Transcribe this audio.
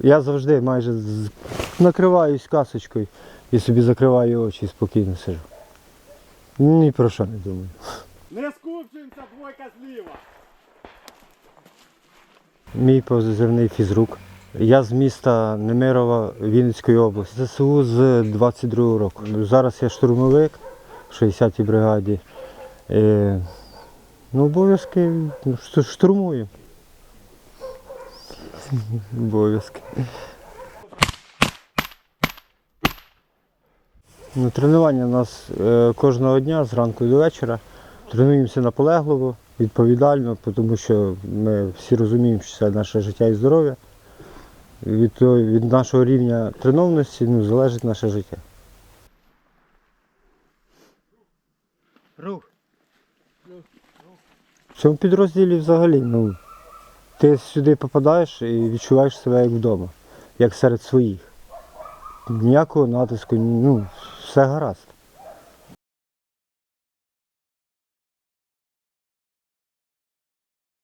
Я завжди майже з- накриваюсь касочкою і собі закриваю очі і спокійно сижу. Ні про що не думаю. Не скупчимся, двойка зліва. Мій позивний фізрук. Я з міста Немирова Вінницької області. ЗСУ з 22-го року. Зараз я штурмовик в 60-й бригаді. Е, ну, обов'язки ну, штурмую. Обов'язки. Ну, тренування у нас е, кожного дня зранку і до вечора. Тренуємося наполегливо, відповідально, тому що ми всі розуміємо, що це наше життя і здоров'я. Від, від нашого рівня тренованості ну, залежить наше життя. Рух. В цьому підрозділі взагалі, ну, ти сюди попадаєш і відчуваєш себе як вдома, як серед своїх. Ніякого натиску, ну, все гаразд.